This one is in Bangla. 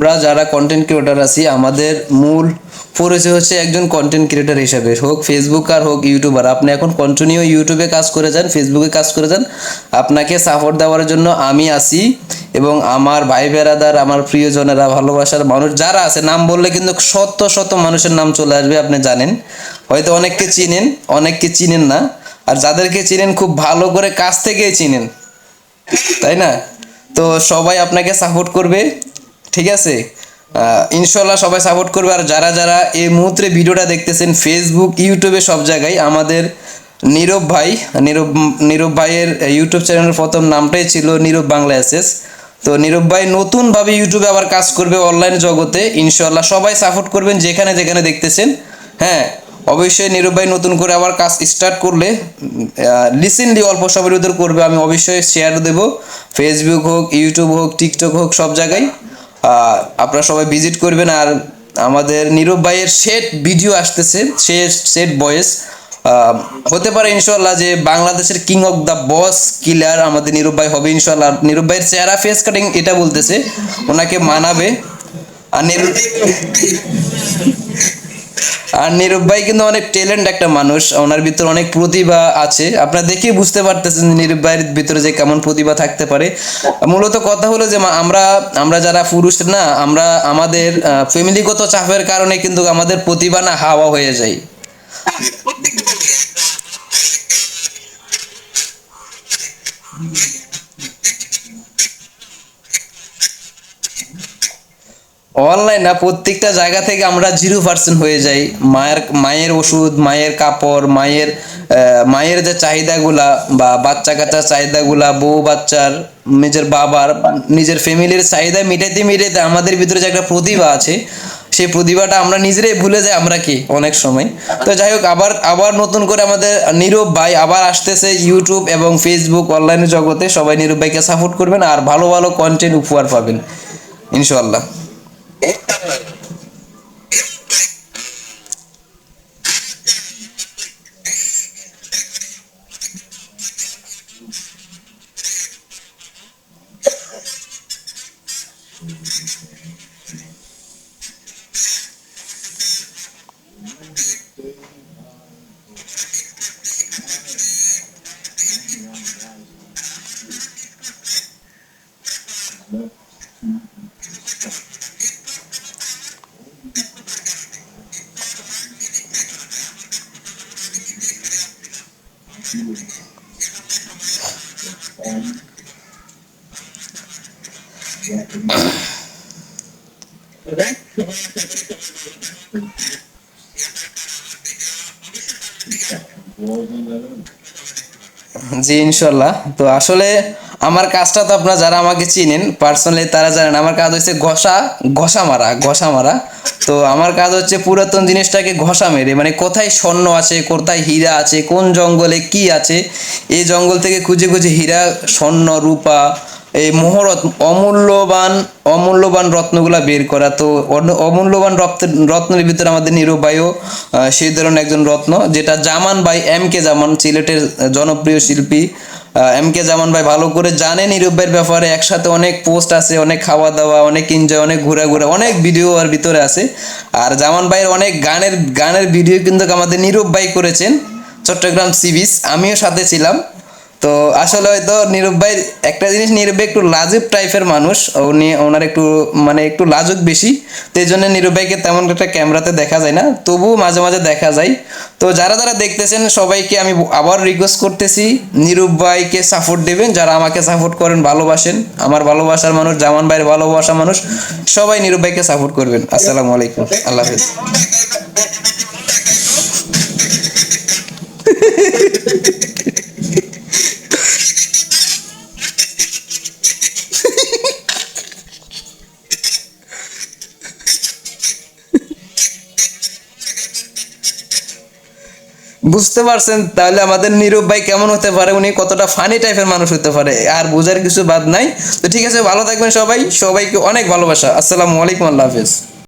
আমরা যারা কন্টেন্ট ক্রিয়েটার আছি, আমাদের মূল পরিচয় হচ্ছে একজন কন্টেন্ট ক্রিয়েটার হিসেবে। হোক ফেসবুক আর হোক ইউটিউবার আপনি এখন কন্টিনিউ ইউটিউবে কাজ করে যান ফেসবুকে কাজ করে যান। আপনাকে সাপোর্ট দেওয়ার জন্য আমি আছি এবং আমার ভাই বেরাদার, আমার প্রিয়জনেরা, ভালোবাসার মানুষ যারা আছে, নাম বললে কিন্তু শত শত মানুষের নাম চলে আসবে, আপনি জানেন। হয়তো অনেককে চিনেন অনেককে চিনেন না, আর যাদেরকে চিনেন খুব ভালো করে কাছ থেকেই চিনেন। তাই না? তো সবাই আপনাকে সাপোর্ট করবে। ঠিক আছে? ইনশাল্লাহ সবাই সাপোর্ট করবে। আর যারা যারা এই মুহূর্তে ভিডিওটা দেখতেছেন ফেসবুক ইউটিউবে সব জায়গায়, আমাদের নীরব ভাই, নীরব নীরব ভাইয়ের ইউটিউব চ্যানেলের প্রথম নামটাই ছিল নীরব বাংলা এসএস তো নীরব ভাই নতুনভাবে ইউটিউবে আবার কাজ করবে অনলাইন জগতে। ইনশাল্লাহ সবাই সাপোর্ট করবেন যেখানে যেখানে দেখতেছেন। হ্যাঁ অবশ্যই নীরব ভাই নতুন করে আবার কাজ স্টার্ট করলে রিসেন্টলি অল্প সময়ের ভিতর করবে। আমি অবশ্যই শেয়ার দেব। ফেসবুক হোক ইউটিউব হোক টিকটক হোক, সব জায়গায়। আপনারা সবাই ভিজিট করবেন আর আমাদের নীরব ভাইয়ের সেট ভিডিও আসতেছে, সে সেট বয়েস হতে পারে ইনশাল্লাহ যে বাংলাদেশের king of the boss killer আমাদের নীরব ভাই হবে ইনশাল্লাহ নীরব ভাইয়ের চেহারা ফেস কাটিং এটা বলতেছে, ওনাকে মানাবে। আর আর নীরব ভাই কিন্তু অনেক ট্যালেন্ট একটা মানুষ, ওনার ভিতরে অনেক প্রতিভা আছে। আপনারা দেখেই বুঝতে পারতেছেন যে নীরব ভাইয়ের ভিতরে যে কেমন প্রতিভা থাকতে পারে। মূলত কথা হলো যে আমরা আমরা যারা পুরুষ না, আমরা আমাদের ফ্যামিলিগত চাপের কারণে কিন্তু আমাদের প্রতিভা না হাওয়া হয়ে যায়। অনলাইন না, প্রত্যেকটা জায়গা থেকে আমরা জিরো পার্সেন্ট হয়ে যাই। মায়ের মায়ের ওষুধ, মায়ের কাপড়, মায়ের মায়ের যে চাহিদাগুলা বা বাচ্চা কাচ্চার চাহিদাগুলা, বউ বাচ্চার, নিজের বাবার নিজের ফ্যামিলির চাহিদা মিটাইতে মিটাইতে আমাদের ভিতরে যে একটা প্রতিভা আছে, সেই প্রতিভাটা আমরা নিজেরাই ভুলে যাই, আমরা কি? অনেক সময়। তো যাই হোক, আবার আবার নতুন করে আমাদের নীরব ভাই আবার আসতেছে ইউটিউব এবং ফেসবুক অনলাইন জগতে। সবাই নীরব ভাইকে সাপোর্ট করবেন আর ভালো ভালো কন্টেন্ট উপহার পাবেন ইনশাল্লাহ Boğazın nerede mi? জি, ইনশাল্লাহ। তো আসলে আমার কাজটা তো আপনারা যারা আমাকে চিনেন পার্সোনালি তারা জানেন, আমার কাজ হচ্ছে ঘষা ঘষা মারা ঘষা মারা। তো আমার কাজ হচ্ছে পুরাতন জিনিসটাকে ঘষা মেরে মানে কোথায় স্বর্ণ আছে, কোথায় হীরা আছে, কোন জঙ্গলে কি আছে, এই জঙ্গল থেকে খুঁজে খুঁজে হীরা, স্বর্ণ, রূপা এই মোহরত অমূল্যবান অমূল্যবান রত্নগুলা বের করা। তো অমূল্যবান রত্ন রত্নের ভিতরে আমাদের নীরব ভাইও আহ, সেই ধরনের একজন রত্ন যেটা জামান ভাই এম কে জামান সিলেটের জনপ্রিয় শিল্পী। এম কে জামান ভাই ভালো করে জানে নীরব ভাইয়ের ব্যাপারে। একসাথে অনেক পোস্ট আছে অনেক খাওয়া দাওয়া অনেক এনজয় অনেক ঘোরাঘুরা অনেক ভিডিও আর ভিতরে আছে। আর জামান ভাইয়ের অনেক গানের গানের ভিডিও কিন্তু আমাদের নীরব ভাই করেছেন চট্টগ্রাম সি বিচ আমিও সাথে ছিলাম। তো আসলে হয়তো নীরব ভাই একটা জিনিস, নীরব একটু লাজুক টাইপের মানুষ, উনি ওনার একটু মানে একটু লাজুক বেশি। তো এই জন্য নীরব ভাইকে তেমন একটা ক্যামেরাতে দেখা যায় না, তবুও মাঝে মাঝে দেখা যায়। তো যারা যারা দেখতেছেন, সবাইকে আমি আবার রিকোয়েস্ট করতেছি, নীরব ভাইকে সাপোর্ট দেবেন, যারা আমাকে সাপোর্ট করেন, ভালোবাসেন, আমার ভালোবাসার মানুষ, জামান ভাইয়ের ভালোবাসা মানুষ, সবাই নীরব ভাইকে সাপোর্ট করবেন। আসসালামু আলাইকুম, আল্লাহ হাফিজ। বুঝতে পারছেন? তাহলে আমাদের নীরব ভাই কেমন হতে পারে? উনি কতটা ফানি টাইপের মানুষ হতে পারে? আর বোঝার কিছু বাদ নাই। তো ঠিক আছে, ভালো থাকবেন সবাই। সবাইকে অনেক ভালোবাসা। আসসালামু আলাইকুম, আল্লাহ হাফেজ।